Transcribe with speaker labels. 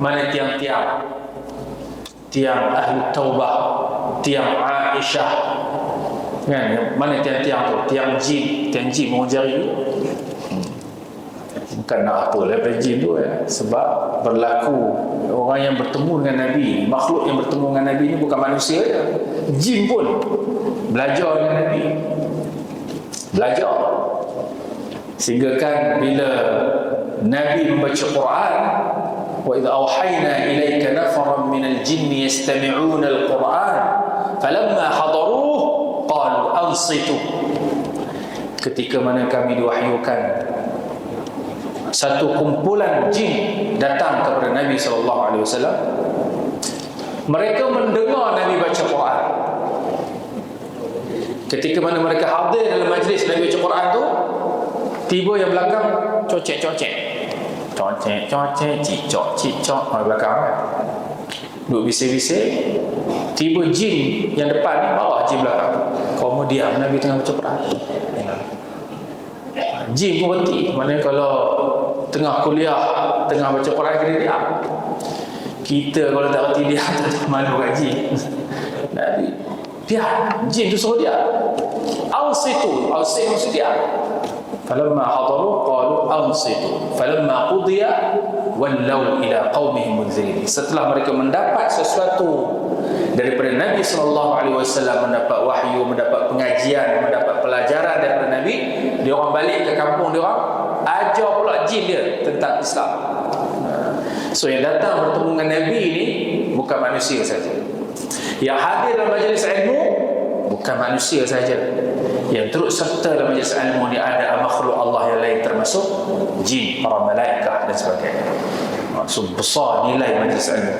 Speaker 1: mana tiang-tiang? Tiang ahli taubah tiang Aisyah. Kan? Mana tiang-tiang tu? Tiang jin. Tiang jin mau jari hmm. bukan nak apa lepas jin tu ya. sebab berlaku orang yang bertemu dengan Nabi makhluk yang bertemu dengan Nabi ni bukan manusia ya. jin pun belajar dengan Nabi. Belajar. Sehingga kan bila Nabi membaca Quran idza awhayna ilayka nafaran min al-jinn yastami'una al-Quran falamma hadaruhu qalu ansitu ketika mana kami diwahyukan satu kumpulan jin datang kepada Nabi sallallahu alaihi wasallam. Mereka mendengar Nabi baca Quran. Ketika mana mereka hadir dalam majlis Nabi baca Quran tu tiba yang belakang cocek-cocek cocek-cocek cicok cicok. Orang belakang. Kan duduk bising-bising. Tiba jin yang depan ni bawah jin belakang. Kau mau diam Nabi tengah baca Quran jin pun berhenti. Mana kalau tengah kuliah tengah baca Quran kena diam. Kita kalau tak berhenti diam tak malu kat jin. Nabi diam. Jin tu suruh diam awsitu awsitu maksud diam فلما حضروا قالوا أنصتوا فلما قضي ولوا إلى قومهم منذرين setelah mereka mendapat sesuatu daripada Nabi sallallahu alaihi wasallam mendapat wahyu mendapat pengajian mendapat pelajaran daripada Nabi dia orang balik ke kampung dia orang ajar pula jin dia tentang Islam so yang datang bertemu dengan Nabi ni bukan manusia saja yang hadir dalam majlis ilmu bukan manusia saja yang turut serta dalam majlis ilmu ni ada makhluk Allah yang lain termasuk jin, para malaikat dan sebagainya. Maksud besar nilai majlis ilmu.